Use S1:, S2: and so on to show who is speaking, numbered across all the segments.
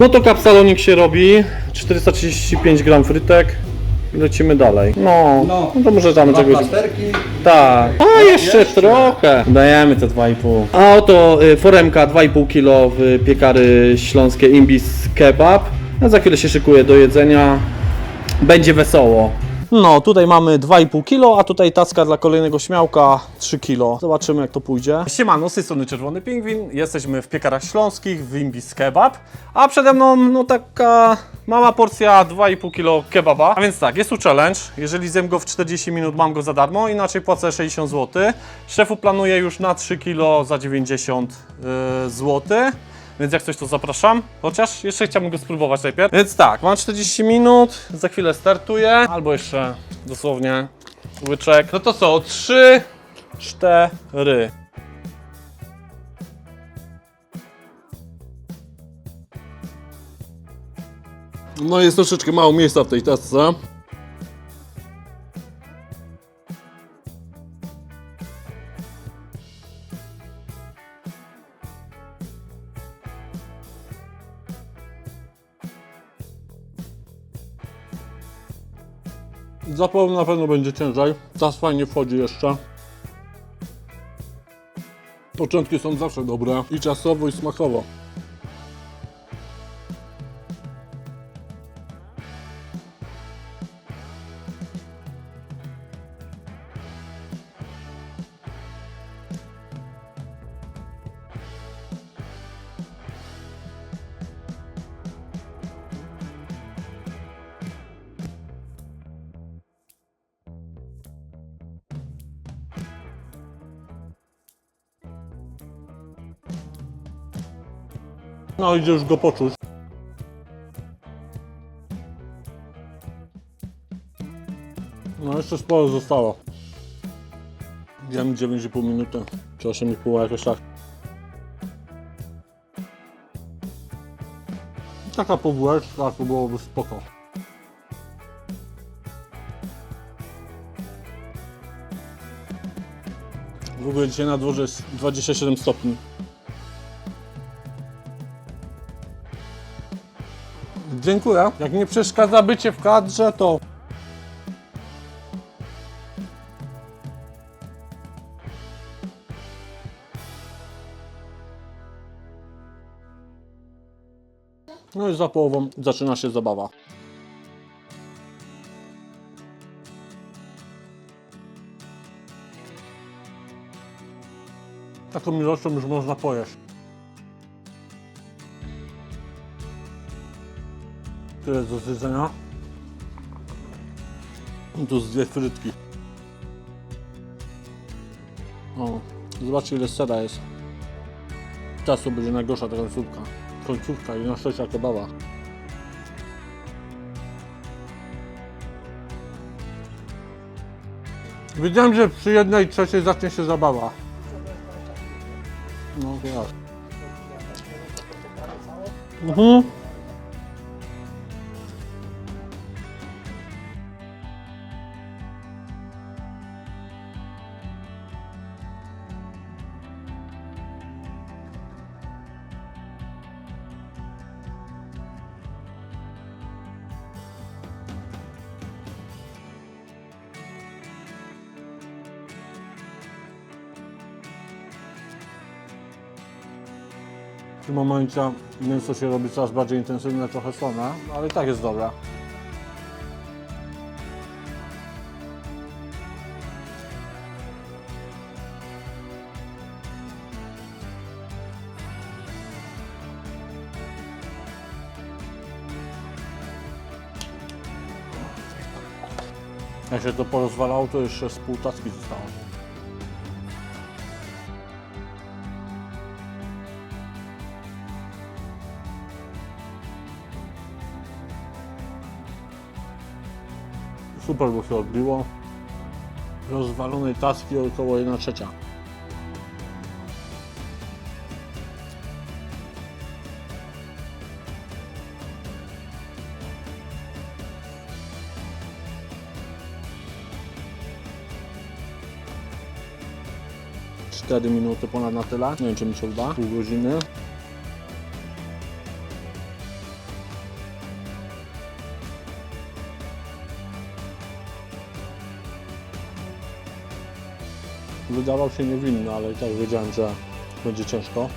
S1: No to kapsalonik się robi, 435 gram frytek lecimy dalej. No, no,
S2: No.
S1: to może damy
S2: Dwa
S1: czegoś.
S2: plasterki.
S1: Tak. A jeszcze,
S2: jeszcze.
S1: trochę. Dajemy te 2,5. A oto y, foremka 2,5 kg w piekary śląskie Imbis Kebab. Ja za chwilę się szykuję do jedzenia. Będzie wesoło. No, tutaj mamy 2,5 kg, a tutaj taska dla kolejnego śmiałka 3 kg. Zobaczymy jak to pójdzie. Siemano, z tej strony Czerwony Pingwin. Jesteśmy w piekarach śląskich w Imbis Kebab. A przede mną no taka mała porcja 2,5 kg kebaba. A więc tak, jest tu challenge. Jeżeli zjem go w 40 minut, mam go za darmo, inaczej płacę 60 zł. Szefu planuje już na 3 kg za 90 yy, zł. Więc jak coś to zapraszam. Chociaż jeszcze chciałbym go spróbować najpierw. Więc tak, mam 40 minut, za chwilę startuję. Albo jeszcze dosłownie łyczek. No to co, 3, 4.
S3: No jest troszeczkę mało miejsca w tej tasce. Zapewne na pewno będzie ciężej. Tas fajnie wchodzi jeszcze. Początki są zawsze dobre i czasowo i smakowo.
S1: No idzie już go poczuć.
S3: No jeszcze sporo zostało. Jem 9,5 minuty, czy 8,5 jakoś tak. Taka powłeczka to byłoby spoko. W ogóle dzisiaj na dworze jest 27 stopni. Dziękuję. Jak nie przeszkadza bycie w kadrze, to No i za połową zaczyna się zabawa. Taką ilością już można pojeść. Tyle do zjedzenia. I tu z dwie frytki. O, zobaczcie ile sera jest. To będzie najgorsza ta końcówka. Końcówka i na trzecia kebaba. Wiedziałem, że przy jednej trzeciej zacznie się zabawa. No to jak. Mhm. Tym momencie mięso się robi coraz bardziej intensywne, trochę słone, ale i tak jest dobre. Jak się to porozwalało, to jeszcze z pół taski zostało. Super, bo się odbiło. Rozwalonej taski około 1 trzecia. Cztery minuty ponad na tyle. Nie wiem, czy mi się uda. Pół godziny. Wydawał się niewinny, ale i tak wiedziałem, że będzie ciężko.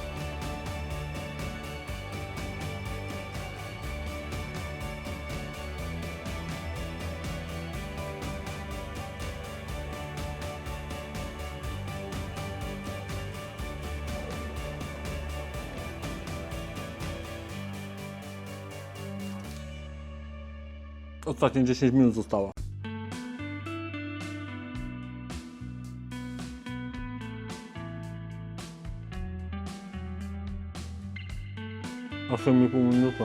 S3: Ostatnie 10 minut zostało. Osiem i pół minuty.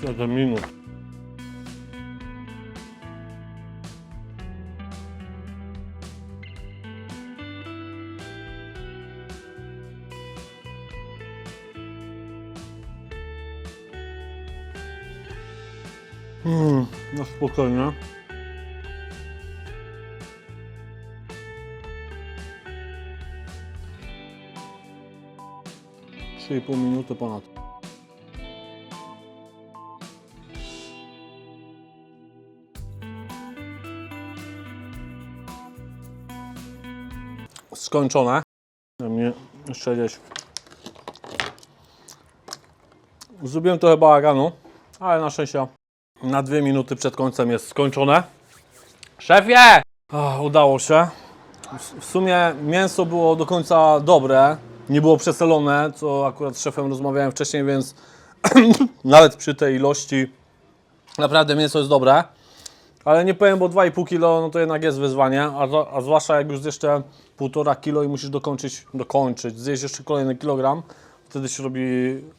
S3: Siedem minut. Mm, no spokojnie. Trzy i pół minuty ponad. Skończone. Na mnie jeszcze gdzieś. Zrobiłem trochę bałaganu, ale na szczęście na dwie minuty przed końcem jest skończone. Szefie! Udało się. W- sumie mięso było do końca dobre. Nie było przesolone, co akurat z szefem rozmawiałem wcześniej, więc nawet przy tej ilości naprawdę mięso jest dobre. Ale nie powiem, bo 2,5 kg no to jednak jest wyzwanie, a, za- a zwłaszcza jak już jeszcze 1,5 kg i musisz dokończyć, dokończyć, zjeść jeszcze kolejny kilogram, wtedy się robi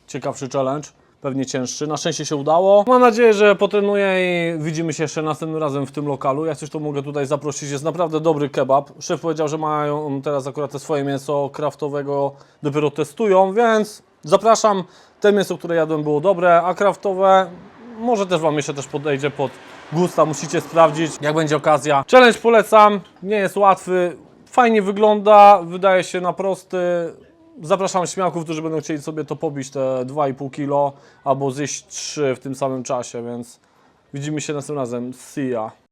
S3: ciekawszy challenge, pewnie cięższy. Na szczęście się udało. Mam nadzieję, że potrenuję i widzimy się jeszcze następnym razem w tym lokalu. Jak coś to mogę tutaj zaprosić, jest naprawdę dobry kebab. Szef powiedział, że mają teraz akurat te swoje mięso kraftowego, dopiero testują, więc zapraszam. Te mięso, które jadłem było dobre, a kraftowe może też Wam jeszcze też podejdzie pod gusta, musicie sprawdzić, jak będzie okazja. Challenge polecam, nie jest łatwy, fajnie wygląda, wydaje się na prosty. Zapraszam śmiałków, którzy będą chcieli sobie to pobić, te 2,5 kg, albo zjeść 3 w tym samym czasie, więc widzimy się następnym razem. See ya.